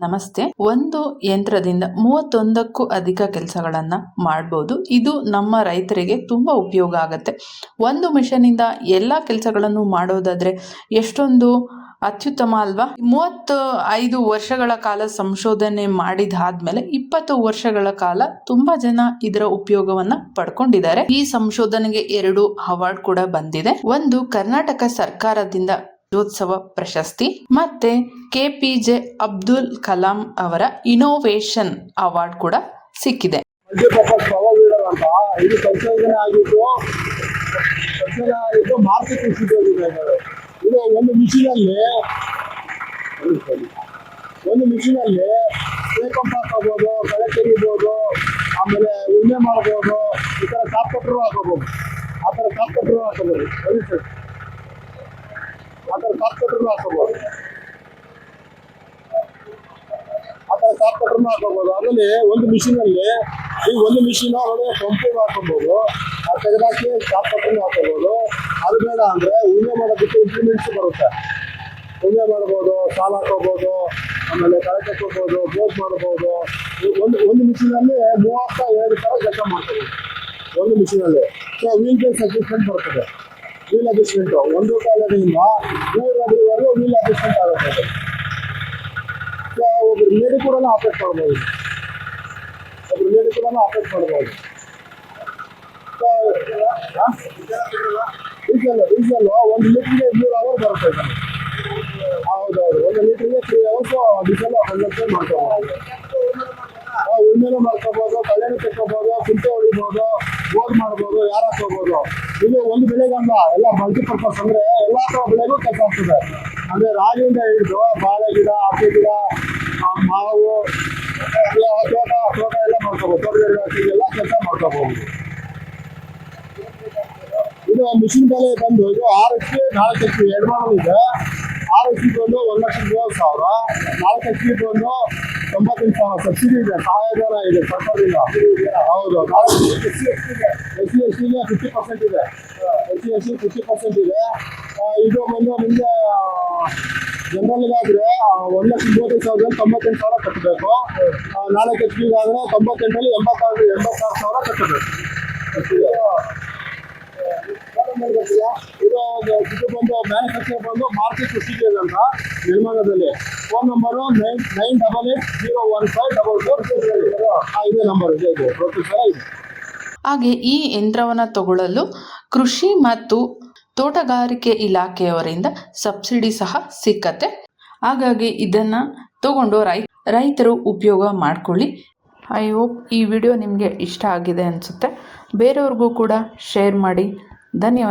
ನಮಸ್ತೆ. ಒಂದು ಯಂತ್ರದಿಂದ ಮೂವತ್ತೊಂದಕ್ಕೂ ಅಧಿಕ ಕೆಲಸಗಳನ್ನ ಮಾಡ್ಬೋದು. ಇದು ನಮ್ಮ ರೈತರಿಗೆ ತುಂಬಾ ಉಪಯೋಗ ಆಗುತ್ತೆ. ಒಂದು ಮಿಷನಿಂದ ಎಲ್ಲ ಕೆಲಸಗಳನ್ನು ಮಾಡೋದಾದ್ರೆ ಎಷ್ಟೊಂದು ಅತ್ಯುತ್ತಮ ಅಲ್ವಾ? ಮೂವತ್ತು ಐದು ವರ್ಷಗಳ ಕಾಲ ಸಂಶೋಧನೆ ಮಾಡಿದಾದ್ಮೇಲೆ ಇಪ್ಪತ್ತು ವರ್ಷಗಳ ಕಾಲ ತುಂಬಾ ಜನ ಇದರ ಉಪಯೋಗವನ್ನ ಪಡ್ಕೊಂಡಿದ್ದಾರೆ. ಈ ಸಂಶೋಧನೆಗೆ ಎರಡು ಅವಾರ್ಡ್ ಕೂಡ ಬಂದಿದೆ. ಒಂದು ಕರ್ನಾಟಕ ಸರ್ಕಾರದಿಂದ ರಾಜ್ಯೋತ್ಸವ ಪ್ರಶಸ್ತಿ ಮತ್ತೆ ಜೆ ಅಬ್ದುಲ್ ಕಲಾಂ ಅವರ ಇನೋವೇಷನ್ ಅವಾರ್ಡ್ ಕೂಡ ಸಿಕ್ಕಿದೆ. ಒಂದು ಮಿಷಿನಲ್ಲಿ ಒಂದು ಮಿಷಿನಲ್ಲಿ ಪಂಪ್ ಹಾಕೋಬೋದು ಕಳೆ ತೆಗಿಬೋದು ಆಮೇಲೆ ಉಣ್ಣೆ ಮಾಡ್ಬೋದು, ಈ ಥರ ಕಾಪ್ ಕೊಟ್ಟರು ಹಾಕೋಬಹುದು ಆ ಥರ ಕಾಪ್ ಕೊಟ್ಟರು ಹಾಕೋಬೋದು. ಸರಿ ಸರ್ ಅದರ ಆ ಥರ ಕಾಪ್ ಕಟ್ರು ಹಾಕೋಬೋದು ಅದರಲ್ಲಿ ಒಂದು ಮಿಷಿನಲ್ಲಿ ಈ ಒಂದು ಮಿಷಿನ್ ಒಳಗೆ ಪಂಪು ಹಾಕೋಬಹುದು ಆ ತೆಗೆದಾಕಿ ಕಾಪ್ ಹಾಕೋಬಹುದು ಅದು ಬೇಡ ಅಂದರೆ ಉಣ್ಣೆ ಮಾಡೋದಕ್ಕೆ ಇಂಪ್ಲಿಮೆಂಟ್ಸ್ ಬರುತ್ತೆ. ಉಣ್ಣೆ ಮಾಡ್ಬೋದು, ಸಾಲ ಹಾಕೋಬಹುದು ಆಮೇಲೆ ಕಳೆ ಕಟ್ಕೋಬಹುದು ಬೋಟ್ ಮಾಡಬಹುದು ಒಂದು ಒಂದು ಮಿಷಿನಲ್ಲಿ ಮೂವತ್ತ ಎರಡು ತರ ಕೆಲಸ ಮಾಡ್ತಾರೆ ಒಂದು ಮಿಷಿನಲ್ಲಿ. ಸೊ ವೀಲ್ ಬೇಸ್ ಅಡ್ಜಸ್ಟ್ಮೆಂಟ್ ಬರ್ತದೆ. ವೀಲ್ ಅಡ್ಜಸ್ಟ್ಮೆಂಟ್ ಒಂದು ಕಾಲದಿಂದ ಮೂರು ಅಡಿವರೆಗೂ ವೀಲ್ ಅಡ್ಜಸ್ಟ್ಮೆಂಟ್ ಆಗುತ್ತೆ ಒಬ್ರು ಲೇಡಿ ಕೂಡ ಆಪರೇಟ್ ಮಾಡ್ಬೋದು. ಒಬ್ರು ಲೇಡಿ ಕೂಡ ಆಪರೇಟ್ ಮಾಡ್ಬೋದು. ಡೀಸೆಲ್ ಡೀಸೆಲ್ ಒಂದು ಲೀಟ್ರಿಗೆ ಮೂರು ಅವರ್ ಬರುತ್ತೆ. ಹೌದೌದು, ಒಂದು ಲೀಟ್ರಿಗೆ ತ್ರೀ ಅವರ್ಸ್ ಡೀಸೆಲ್ ಹಂಡ್ರೆಡ್ ಮಾಡ್ಕೋಬೋದು. ಉಣ್ಣೆನೂ ಮಾಡ್ಕೋಬೋದು ಕಳೆನೂ ತೆಕ್ಕೋಬೋದು. ಕುಂಟೆ ಹೊಡಿಬೋದು ಬೋರ್ ಮಾಡ್ಬೋದು, ಯಾರು ಹೋಗ್ಬೋದು. ಇದು ಒಂದು ಬೆಳೆಗಲ್ಲ ಎಲ್ಲ ಮಲ್ಟಿಪರ್ಪಸ್ ಅಂದ್ರೆ ಎಲ್ಲಾ ತರ ಬೆಳೆಗೂ ಕೆಲಸ ಆಗ್ತದೆ. ಅಂದ್ರೆ ರಾಗಿಯಿಂದ ಹಿಡಿದು ಬಾಳೆ ಗಿಡ, ಹತ್ತಿ ಗಿಡ ಮಾವು, ಎಲ್ಲ ತೋಟ ತೋಟ ಎಲ್ಲ ಮಾಡ್ಕೋಬಹುದು ತೋಟಗಾರಿಕೆ ಎಲ್ಲ ಕೆಲಸ ಮಾಡ್ಕೋಬಹುದು ಇದು ಮಿಷಿನ್ ಬೆಲೆ ಬಂದು ಇದು ಆರು ನಾಲ್ಕಕ್ಕೆ ಎರಡು ಇದೆ ಆರು ಎಚ್ ಬಂದು ಒಂದು ಲಕ್ಷ ಮೂವತ್ತು ಸಾವಿರ, ನಾಲ್ಕು ಎಚ್ ಬಂದು ತೊಂಬತ್ತೆಂಟು ಸಾವಿರ ಸಬ್ಸಿಡಿ ಇದೆ ಸಹಾಯಧನ ಇದೆ, ಸರ್ಕಾರದಿಂದ. ಹೌದು ಎಸ್ ಸಿ ಎಸ್ ಟಿಗೆ ಎಸ್ ಸಿ ಎಸ್ ಟಿಗೆ ಫಿಫ್ಟಿ ಪರ್ಸೆಂಟ್ ಇದೆ. S C S T fifty percent ಇದೆ. ಇದು ಬಂದು ನಿಮಗೆ ಜನರಲ್ಗಾದ್ರೆ ಒಂದು ಲಕ್ಷ ಮೂವತ್ತೈದು ಸಾವಿರದಲ್ಲಿ ತೊಂಬತ್ತೆಂಟು ಸಾವಿರ ಕಟ್ಟಬೇಕು. ನಾಲ್ಕು ಎಚ್ ಪಿಗೆ ಆದರೆ ತೊಂಬತ್ತೆಂಟರಲ್ಲಿ ಎಂಬತ್ತಾರು ಎಂಬತ್ತಾರು ಸಾವಿರ ಕಟ್ಟಬೇಕು. ಅಷ್ಟಿದೆ. ಇದು ಇದು ಬಂದು ಮ್ಯಾನುಫ್ಯಾಕ್ಚರ್ ಬಂದು ಮಾರುತಿ ಪ್ರೊಸೀಜರ್ ಅಂತ ನಿರ್ಮಾಣದಲ್ಲಿ. Phone number nine nine double eight zero one five double four ಇದೇ ನಂಬರ್ ಇದೆ, ಇದು. ಸರ್ ಇದೆ ಹಾಗೆ ಈ ಯಂತ್ರವನ್ನು ತಗೊಳ್ಳಲು ಕೃಷಿ ಮತ್ತು ತೋಟಗಾರಿಕೆ ಇಲಾಖೆಯವರಿಂದ ಸಬ್ಸಿಡಿ ಸಹ ಸಿಕ್ಕತ್ತೆ. ಹಾಗಾಗಿ ಇದನ್ನು ತಗೊಂಡು ರೈ, ರೈತರು ಉಪಯೋಗ ಮಾಡಿಕೊಳ್ಳಿ. ಐ ಹೋಪ್ ಈ ವಿಡಿಯೋ ನಿಮಗೆ ಇಷ್ಟ ಆಗಿದೆ ಅನಿಸುತ್ತೆ. ಬೇರೆಯವ್ರಿಗೂ ಕೂಡ ಶೇರ್ ಮಾಡಿ. ಧನ್ಯವಾದ.